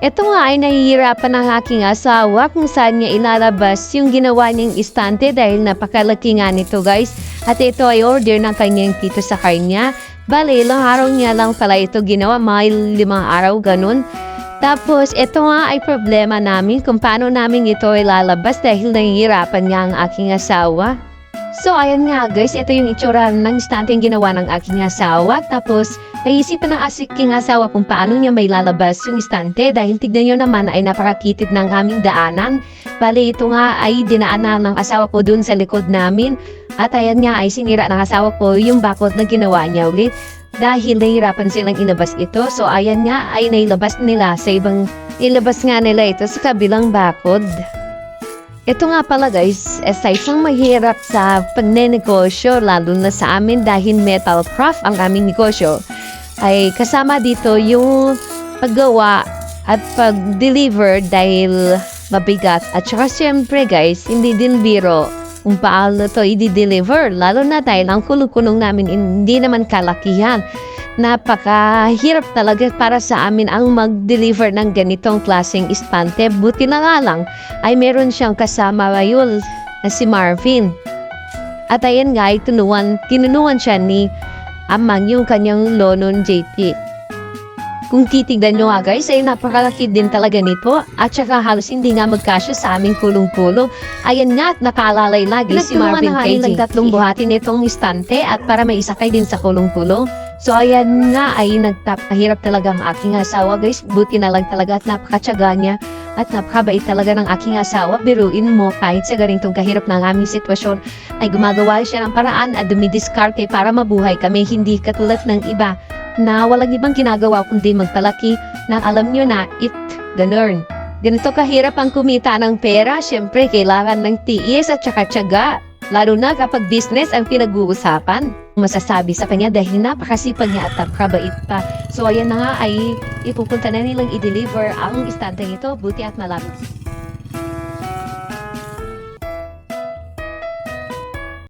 Ito nga ay nahihirapan ng aking asawa kung saan niya ilalabas yung ginawa niyang istante dahil napakalaki nga nito guys. At ito ay order ng kanyang tito sa kanya. Bale, ilang araw niya lang pala ito ginawa, mga limang araw ganun. Tapos, ito nga ay problema namin kung paano namin ito ilalabas dahil nahihirapan nga ang aking asawa. So, ayan nga guys, ito yung itsura ng istante yung ginawa ng aking asawa. Tapos, naisipan ng aking asawa kung paano niya may lalabas yung istante dahil tignan nyo naman ay napakakitid ng aming daanan. Bale, ito nga ay dinaanan ng asawa ko dun sa likod namin. At ayan nga ay sinira ng asawa ko yung bakod na ginawa niya ulit. Dahil nahirapan silang ilabas ito. So, ayan nga ay nailabas nila sa ibang ilabas nga nila ito sa kabilang bakod. Ito nga pala guys, isa isang mahirap sa pagnenegosyo lalo na sa amin dahil metal craft ang aming negosyo ay kasama dito yung paggawa at pag-deliver dahil mabigat. At saka syempre guys, hindi din biro kung paano to i-deliver lalo na dahil ang kulong-kulong namin hindi naman kalakihan. Napakahirap talaga para sa amin ang mag-deliver ng ganitong klaseng istante. Buti na nga lang ay meron siyang kasama ngayon na si Marvin. At ayan nga, ay tinuwan, tinunuan siya ni Amang yung kanyang lonon JP. Kung titignan nyo nga guys, ay napakalaki din talaga nito. At saka halos hindi nga magkasya sa aming kulong-kulong. Ayan nga at nakalalay lagi si Marvin kay ng tatlong buhati nitong istante at para may isakay din sa kulong-kulong. So ayan nga ay nagtapahirap talaga ang aking asawa guys. Buti na lang talaga at napakatsaga niya at napakabait talaga ng aking asawa. Biruin mo kahit sa ganitong kahirap ng aming sitwasyon ay gumagawa siya ng paraan at dumidiskarte para mabuhay kami hindi katulad ng iba na walang ibang ginagawa kundi magpalaki na alam nyo na it ganun. Ganito kahirap ang kumita ng pera, syempre kailangan ng tiis at saka tiyaga. Lalo na kapag business ang pinag-uusapan. Masasabi sa kanya dahil napakasipag niya at napakabait pa. So ayan na nga ay ipupunta na nilang i-deliver ang istante nito. Buti at malapit